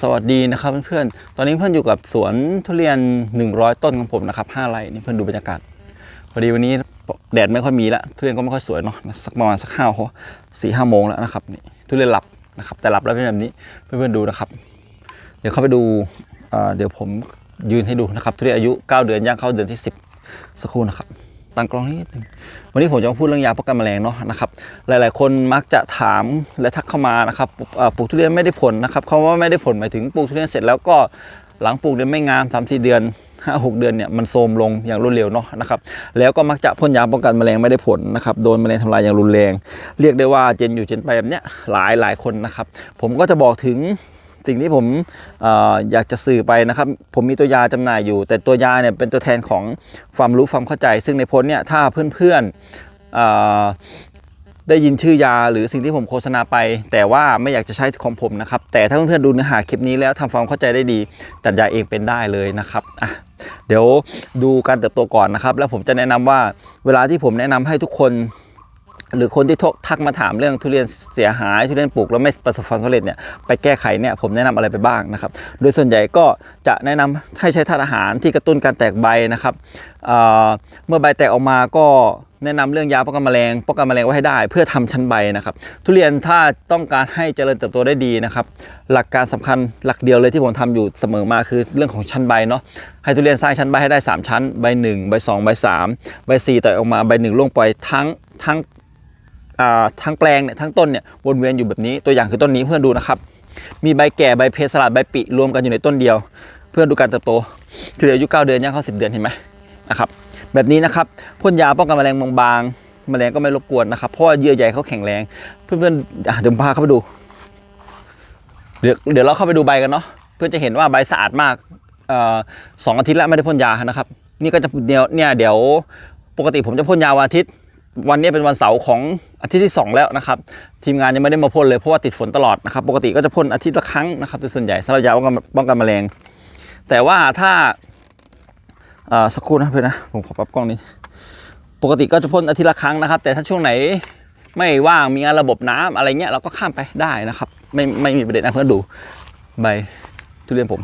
สวัสดีนะครับเพื่อนๆ ตอนนี้เพื่อนอยู่กับสวนทุเรียน 100 ต้นของผมนะครับ5ไร่นี่เพื่อนดูบรรยากาศ พอดีวันนี้แดดไม่ค่อยมีละทุเรียนก็ไม่ค่อยสวยเนาะสักประมาณสักห้าสี่ห้าโมงแล้วนะครับนี่ทุเรียนหลับนะครับแต่หลับแล้วเป็นแบบนี้เพื่อนๆดูนะครับ เดี๋ยวเข้าไปดูเดี๋ยวผมยืนให้ดูนะครับทุเรียนอายุ 9 เดือนย่างเข้าเดือนที่ 10 สักครู่นะครับ ตั้งกล้องนิดนึงวันนี้ผมจะมาพูดเรื่องยาป้องกันแมลงเนาะนะครับหลาย ๆ คนมักจะถามและทักเข้ามานะครับปลูกทุเรียนไม่ได้ผลนะครับคำว่าไม่ได้ผลหมายถึงปลูกทุเรียนเสร็จแล้วก็หลังปลูกเนี่ยไม่งาม 3 4 เดือน5 6เดือนเนี่ยมันโทรมลงอย่างรวดเร็วเนาะนะครับแล้วก็มักจะพ่นยาป้องกันแมลงไม่ได้ผลนะครับโดนแมลงทำลายอย่างรุนแรง เรียกได้ว่าเจนอยู่เจนไปแบบเนี้ยหลายหลายคนนะครับผมก็จะบอกถึง สิ่งที่ผมออยากจะสื่อไปนะครับ ผมมีตัวยาจำหน่ายอยู่ แต่ตัวยาเนี่ยเป็นตัวแทนของความรู้ความเข้าใจ ซึ่งในพ้นเนี่ยถ้าเพื่อนๆได้ยินชื่อยาหรือสิ่งที่ผมโฆษณาไป แต่ว่าไม่อยากจะใช้ของผมนะครับ แต่ถ้าเพื่อนๆดูเนื้อหาคลิปนี้แล้วทำความเข้าใจได้ดีตัดยาเองเป็นได้เลยนะครับอะเดี๋ยวดูการเติบโตก่อนนะครับ แล้วผมจะแนะนำว่าเวลาที่ผมแนะนำให้ทุกคน หรือคนที่ทักมาถามเรื่องทุเรียนเสียหายทุเรียนปลูกแล้วไม่ประสบความสำเร็จเนี่ยไปแก้ไขเนี่ยผมแนะนำอะไรไปบ้างนะครับ โดยส่วนใหญ่ก็จะแนะนำให้ใช้ธาตุอาหารที่กระตุ้นการแตกใบนะครับเเมื่อใบแตกออกมาก็แนะนำเรื่องยาป้องกันแมลงป้องกันแมลงไว้ให้ได้ เพื่อทำชั้นใบนะครับ ทุเรียนถ้าต้องการให้เจริญเติบโตได้ดีนะครับ หลักการสำคัญหลักเดียวเลยที่ผมทำอยู่เสมอมาคือเรื่องของชั้นใบเนาะให้ทุเรียนสร้างชั้นใบให้ได้ 3 ชั้น ใบ 1 ใบ 2 ใบ 3 ใบ 4 ต่อยออกมาใบ 1 ล่วงปล่อยทั้งทั้ง ทั้งแปลงเนี่ยทั้งต้นเนี่ยวนเวียนอยู่แบบนี้ตัวอย่างคือต้นนี้เพื่อนดูนะครับ มีใบแก่ใบเพสลัดใบปิรวมกันอยู่ในต้นเดียว เพื่อนดูการเติบโตคืออายุ9เดือนย่างเข้า10 เดือนเห็นไหมนะครับแบบนี้นะครับพ่นยาป้องกันแมลงบางๆแมลงก็ไม่รบกวนนะครับเพราะว่าเยื่อใยเขาแข็งแรง เพื่อนๆอะเดี๋ยวพาเข้าไปดูเดี๋ยวเดี๋ยวเราเข้าไปดูใบกันเนาะเพื่อนจะเห็นว่าใบสะอาดมากสองอาทิตย์แล้วไม่ได้พ่นยานะครับ นี่ก็จะเดี๋ยวเนี่ยเดี๋ยวปกติผมจะพ่นยาวันอาทิตย์ วันนี้เป็นวันเสาร์ของอาทิตย์ที่ 2 แล้วนะครับทีมงานยังไม่ได้มาพ่นเลยเพราะว่าติดฝนตลอดนะครับปกติก็จะพ่นอาทิตย์ละครั้งนะครับโดยส่วนใหญ่สำหรับยาป้องกันป้องกันแมลง แต่ว่าถ้าสักครู่นะเพื่อนนะผมขอปรับกล้องนี้ ปกติก็จะพ่นอาทิตย์ละครั้งนะครับ แต่ถ้าช่วงไหนไม่ว่างมีงานระบบน้ำอะไรเงี้ยเราก็ข้ามไปได้นะครับ ไม่ไม่มีประเด็นนะเพื่อนดูใบทุเรียนผม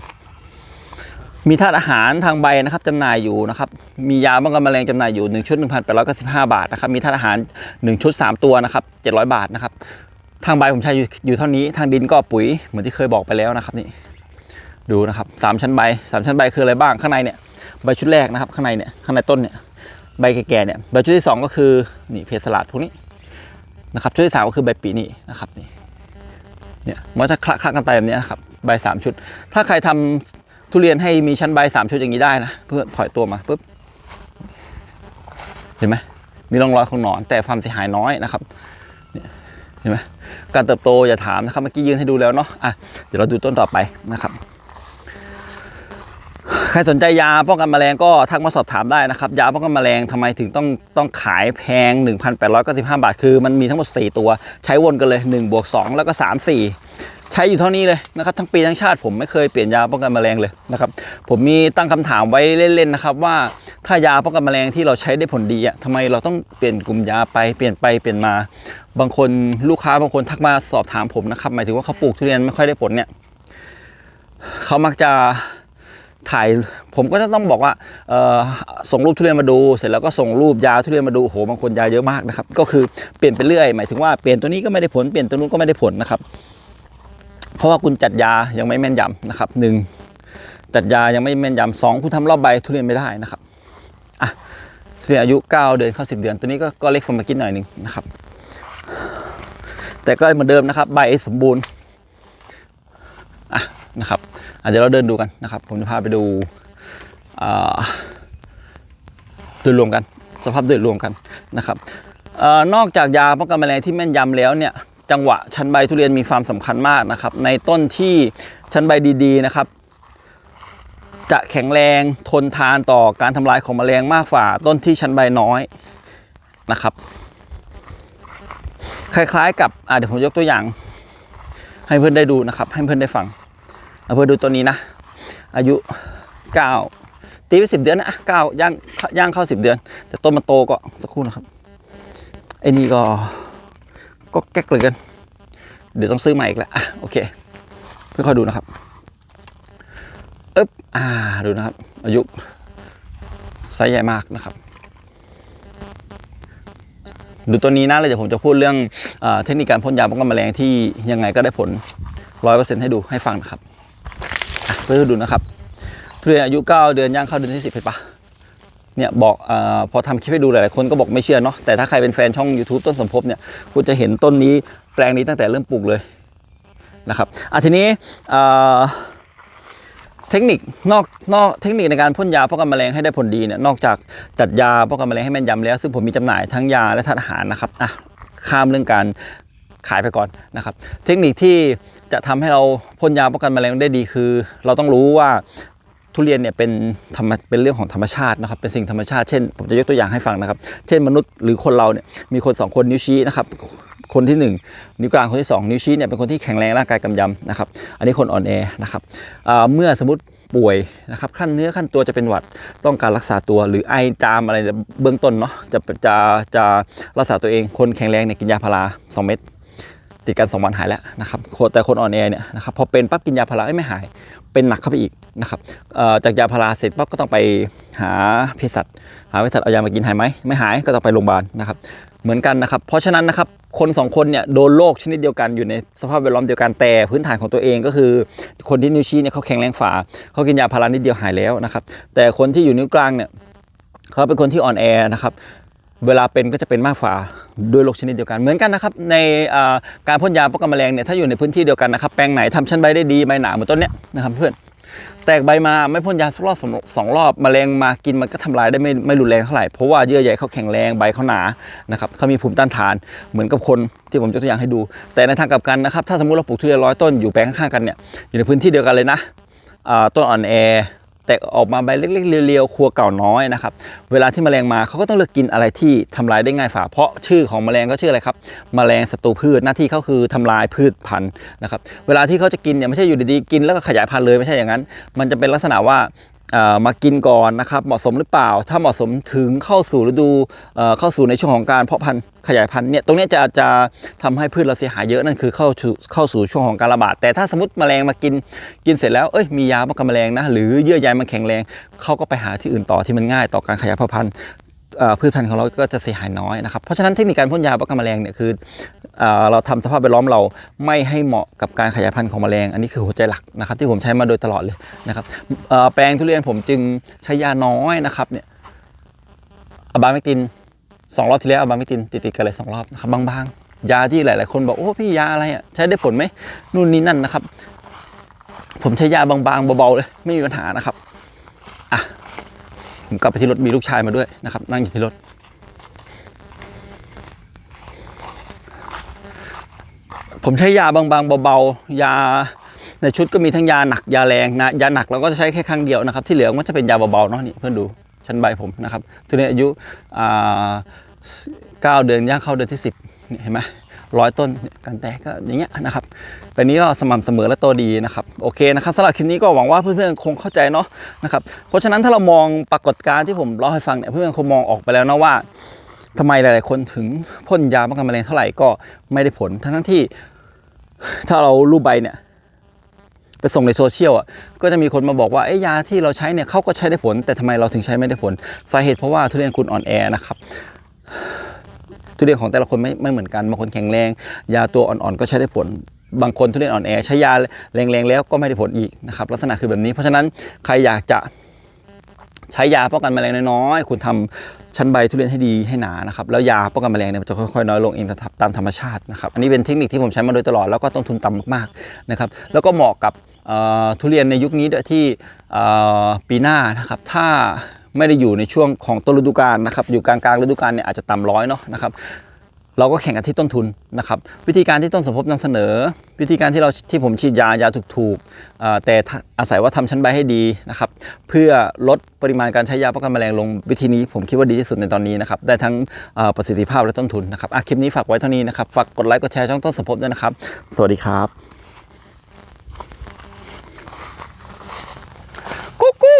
มีธาตุอาหารทางใบนะครับจำหน่ายอยู่นะครับ มียาป้องกันแมลงจำหน่ายอยู่1ชุด1,895 บาทนะครับ มีธาตุอาหาร 1 ชุด 3 ตัวนะครับ 700 บาทนะครับ ทางใบผมใช้อยู่อยู่เท่านี้ ทางดินก็ปุ๋ยเหมือนที่เคยบอกไปแล้วนะครับนี่ ดูนะครับสามชั้นใบสามชั้นใบคืออะไรบ้างข้างในเนี่ย ใบชุดแรกนะครับ ข้างในเนี่ย ข้างในต้นเนี่ย ใบแก่ๆเนี่ย ใบชุดที่สองก็คือนี่เพสลัดพวกนี้นะครับชุดที่สามก็คือใบปีนี่นะครับนี่ เนี่ยมันจะคละคละกันไปแบบนี้นะครับ ใบสามชุด ถ้าใครทำ ทุเรียนให้มีชั้นใบสามชุดอย่างนี้ได้นะเพื่อถอยตัวมาปุ๊บเห็นไหมมีร่องรอยของหนอน แต่ความเสียหายน้อยนะครับเห็นไหมการเติบโตอย่าถามนะครับเมื่อกี้ยืนให้ดูแล้วเนาะอะเดี๋ยวเราดูต้นต่อไปนะครับใครสนใจยาป้องกันแมลงก็ทักมาสอบถามได้นะครับ ยาป้องกันแมลงทำไมถึงต้องต้องขายแพง 1,895 บาท คือมันมีทั้งหมด 4 ตัวใช้วนกันเลย1บวก2แล้วก็ 3 4 ใช้อยู่เท่านี้เลยนะครับทั้งปีทั้งชาติผมไม่เคยเปลี่ยนยาป้องกันแมลงเลยนะครับผมมีตั้งคำถามไว้เล่นๆนะครับว่าถ้ายาป้องกันแมลงที่เราใช้ได้ผลดีอะทำไมเราต้องเปลี่ยนกลุ่มยาไปเปลี่ยนไปเปลี่ยนมา บางคนลูกค้าบางคนทักมาสอบถามผมนะครับหมายถึงว่าเขาปลูกทุเรียนไม่ค่อยได้ผลเนี่ยเขามักจะถ่ายผมก็จะต้องบอกว่าส่งรูปทุเรียนมาดู เสร็จแล้วก็ส่งรูปยาทุเรียนมาดูโอ้โหบางคนยาเยอะมากนะครับก็คือเปลี่ยนไปเรื่อย หมายถึงว่าเปลี่ยนตัวนี้ก็ไม่ได้ผลเปลี่ยนตัวนู้นก็ไม่ได้ผลนะครับ เพราะว่าคุณจัดยายังไม่แม่นยำนะครับหนึ่งจัดยายังไม่แม่นยำสองคุณทำรอบใบทุเรียนไม่ได้นะครับอะทุเรียนอายุ 9 เดือนเข้า 10 เดือน ตัวนี้ก็ก็เล็กฟอร์มากินหน่อยหนึ่งนะครับ แต่ก็เหมือนเดิมนะครับ ใบสมบูรณ์อะนะครับอะเดี๋ยวเราเดินดูกันนะครับ ผมจะพาไปดูโดยรวมกัน สภาพโดยรวมกันนะครับออนอกจากยาป้องกันแมลงที่แม่นยำแล้วเนี่ย จังหวะชั้นใบทุเรียนมีความสำคัญมากนะครับ ในต้นที่ชั้นใบดีๆนะครับ จะแข็งแรงทนทานต่อการทำลายของแมลงมากกว่า ต้นที่ชั้นใบน้อยนะครับ คล้ายๆ กับเดี๋ยวผมยกตัวอย่าง ให้เพื่อนได้ดูนะครับ ให้เพื่อนได้ฟังเอาเพื่อนดูตัวนี้นะ อายุ9ตีไปสิบเดือนนะอะเก้าย่างย่างเข้าสิบเดือน แต่ต้นมันโตก็สักครู่นะครับไอ้นี่ก็ ก็แก๊กเลยกันเดี๋ยวต้องซื้อใหม่อีกแล้วอะโอเคค่อยดูนะครับเอ๊บอ่าดูนะครับ อายุไซส์ใหญ่มากนะครับดูตัวนี้นะเลยเดี๋ยวผมจะพูดเรื่องเอเทคนิคการพ่นยาป้องกันแมลงที่ยังไงก็ได้ผลร้อยเปอร์เซ็นต์ให้ดูให้ฟังนะครับเพื่อดูนะครับทุเรียนอายุ 9 เดือนย่างเข้าเดือนที่ 10เห็นปะ เนี่ยบอกอพอทำคลิปให้ดูหลายๆคนก็บอกไม่เชื่อเนาะแต่ถ้าใครเป็นแฟนช่อง YouTube ต้นสมภพเนี่ยคุณจะเห็นต้นนี้แปลงนี้ตั้งแต่เริ่มปลูกเลยนะครับอะทีนี้เทคนิคนอกนอกเทคนิคในการพ่นยาป้องกันแมลงให้ได้ผลดีเนี่ยนอกจากจัดยาป้องกันแมลงให้แม่นยำแล้ว ซึ่งผมมีจำหน่ายทั้งยาและธาตุอาหารนะครับอะข้ามเรื่องการขายไปก่อนนะครับ เทคนิคที่จะทำให้เราพ่นยาป้องกันแมลงได้ดีคือ เราต้องรู้ว่า ทุเรียนเนี่ยเป็นธรรมเป็นเรื่องของธรรมชาตินะครับเป็นสิ่งธรรมชาติเช่นผมจะยกตัวอย่างให้ฟังนะครับ เช่นมนุษย์หรือคนเราเนี่ยมีคนสองคนนิ้วชี้นะครับคนที่หนึ่งนิ้วกลางคนที่สองนิ้วชี้เนี่ยเป็นคนที่แข็งแรงร่างกายกำยำนะครับอันนี้คนอ่อนแอนะครับเมื่อสมมติป่วยนะครับขั้นเนื้อขั้นตัวจะเป็นหวัดต้องการรักษาตัวหรือไอจามอะไรเบื้องต้นเนาะจะจะจะรักษาตัวเองคนแข็งแรงเนี่ยกินยาพารา2เม็ดติดกัน2วันหายแล้วนะครับแต่คนอ่อนแอเนี่ยนะครับพอเป็นปั๊บกินยาพาราไม่หาย เป็นหนักเข้าไปอีกนะครับจากยาพาราเสร็จปั๊บก็ต้องไปหาเภสัชหาเภสัชเอายามากินหายไหมไม่หายก็ต้องไปโรงพยาบาลนะครับเหมือนกันนะครับ เพราะฉะนั้นนะครับคนสองคนเนี่ยโดนโรคชนิดเดียวกันอยู่ในสภาพแวดล้อมเดียวกันแต่พื้นฐานของตัวเองก็คือ คนที่นิ้วชี้เนี่ยเขาแข็งแรงฝ่าเขากินยาพารานิดเดียวหายแล้วนะครับ แต่คนที่อยู่นิ้วกลางเนี่ยเขาเป็นคนที่อ่อนแอนะครับ เวลาเป็นก็จะเป็นมากฝาด้วยโรคชนิดเดียวกันเหมือนกันนะครับในการพ่นยาป้องกันแมลงเนี่ยถ้าอยู่ในพื้นที่เดียวกันนะครับแปลงไหนทำชั้นใบได้ดีใบหนาเหมือนต้นเนี้ยนะครับเพื่อนแตกใบมาไม่พ่นยาสักรอบสองสองรอบแมลงมากินมันก็ทำลายได้ไม่ไม่รุนแรงเท่าไหร่เพราะว่าเยื่อใยเขาแข็งแรงใบเขาหนานะครับเขามีภูมิต้านทานเหมือนกับคนที่ผมยกตัวอย่างให้ดู แต่ในทางกลับกันนะครับถ้าสมมติเราปลูกทุเรียนร้อยต้นอยู่แปลงข้างๆกันเนี่ยอยู่ในพื้นที่เดียวกันเลยนะต้นอ่อนแอ แตกออกมาใบเล็กๆเรียวๆครัวเก่าน้อยนะครับ เวลาที่แมลงมาเขาก็ต้องเลือกกินอะไรที่ทำลายได้ง่ายฝ่าเพราะชื่อของแมลงก็ชื่ออะไรครับแมลงศัตรูพืชหน้าที่เขาคือทำลายพืชพันธุ์นะครับ เวลาที่เขาจะกินเนี่ยไม่ใช่อยู่ดีๆกินแล้วก็ขยายพันธุ์เลยไม่ใช่อย่างนั้น มันจะเป็นลักษณะว่า มากินก่อนนะครับเหมาะสมหรือเปล่า ถ้าเหมาะสมถึงเข้าสู่ฤดูเข้าสู่ในช่วงของการเพาะพันธุ์ขยายพันธุ์เนี่ยตรงนี้จะจะทำให้พืชเราเสียหายเยอะนั่นคือเข้าเข้าสู่ช่วงของการระบาดแต่ถ้าสมมติแมลงมากินกินเสร็จแล้วเอ้ยมียาป้องกันแมลงนะหรือเยื่อใยมันแข็งแรงเขาก็ไปหาที่อื่นต่อที่มันง่ายต่อการขยายพันธุ์พืชพันธุ์ของเราก็จะเสียหายน้อยนะครับเพราะฉะนั้นเทคนิคการพ่นยาป้องกันแมลงเนี่ยคือ เราทำสภาพแวดล้อมเราไม่ให้เหมาะกับการขยายพันธุ์ของแมลง อันนี้คือหัวใจหลักนะครับ ที่ผมใช้มาโดยตลอดเลยนะครับแปลงทุเรียนผมจึงใช้ยาน้อยนะครับเนี่ยอะบาเมกตินสองรอบที่แล้วอะบาเมกตินติดๆกันเลยสองรอบนะครับบางๆ ยาที่หลาย ๆ คนบอกโอ้พี่ยาอะไรอะใช้ได้ผลไหมนู่นนี่นั่นนะครับ ผมใช้ยาบางๆเบาๆเลยไม่มีปัญหานะครับอะผมกลับไปที่รถมีลูกชายมาด้วยนะครับ นั่งอยู่ที่รถ ผมใช้ยาบางๆเบาๆยาในชุดก็มีทั้งยาหนักยาแรงนะยาหนักเราก็จะใช้แค่ครั้งเดียวนะครับ ที่เหลือมันจะเป็นยาเบาๆเนาะนี่เพื่อนดูชั้นใบผมนะครับทีนี้อายุอ่าเก้าเดือนย่างเข้าเดือนที่สิบเห็นไหมร้อยต้นการแตกก็อย่างเงี้ยนะครับแบบนี้ก็สม่ำเสมอและโตดีนะครับโอเคนะครับสำหรับคลิปนี้ก็หวังว่าเพื่อนๆคงเข้าใจเนาะนะครับเพราะฉะนั้นถ้าเรามองปรากฏการณ์ที่ผมเล่าให้ฟังเนี่ยเพื่อนๆคงมองออกไปแล้วนะว่า ทำไมหลาย ๆ คนถึงพ่นยาป้องกันแมลงเท่าไหร่ก็ไม่ได้ผล ทั้งๆที่ถ้าเรารูปใบเนี่ยไปส่งในโซเชียลอะก็จะมีคนมาบอกว่าไอ้ยาที่เราใช้เนี่ยเขาก็ใช้ได้ผล แต่ทำไมเราถึงใช้ไม่ได้ผลสาเหตุเพราะว่าทุเรียนคุณอ่อนแอนะครับทุเรียนของแต่ละคนไม่ไม่เหมือนกันบางคนแข็งแรง ยาตัวอ่อน ๆ ก็ใช้ได้ผล บางคนทุเรียนอ่อนแอใช้ยาแรง ๆ แล้วก็ไม่ได้ผลอีกนะครับลักษณะคือแบบนี้เพราะฉะนั้นใครอยากจะ ใช้ยาป้องกันแมลงน้อยๆคุณทำชั้นใบทุเรียนให้ดีให้หนานะครับแล้วยาป้องกันแมลงเนี่ยมันจะค่อยๆน้อยลงเองตามธรรมชาตินะครับอันนี้เป็นเทคนิคที่ผมใช้มาโดยตลอดแล้วก็ต้นทุนต่ำมากๆนะครับแล้วก็เหมาะกับทุเรียนในยุคนี้ด้วยที่ปีหน้านะครับถ้าไม่ได้อยู่ในช่วงของต้นฤดูกาลนะครับอยู่กลางๆฤดูกาลเนี่ยอาจจะต่ำร้อยเนาะนะครับ เราก็แข่งกันที่ต้นทุนนะครับ วิธีการที่ต้นสมภพนำเสนอ วิธีการที่เราที่ผมฉีดยายาถูกๆแต่อาศัยว่าทำชั้นใบให้ดีนะครับ เพื่อลดปริมาณการใช้ยาป้องกันแมลงลงวิธีนี้ผมคิดว่าดีที่สุดในตอนนี้นะครับ ได้ทั้งประสิทธิภาพและต้นทุนนะครับอะคลิปนี้ฝากไว้เท่านี้นะครับฝากกดไลค์กดแชร์ช่องต้นสมภพด้วยนะครับ สวัสดีครับกุ๊กกู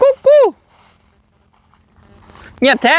กุ๊กกู เงียบแท้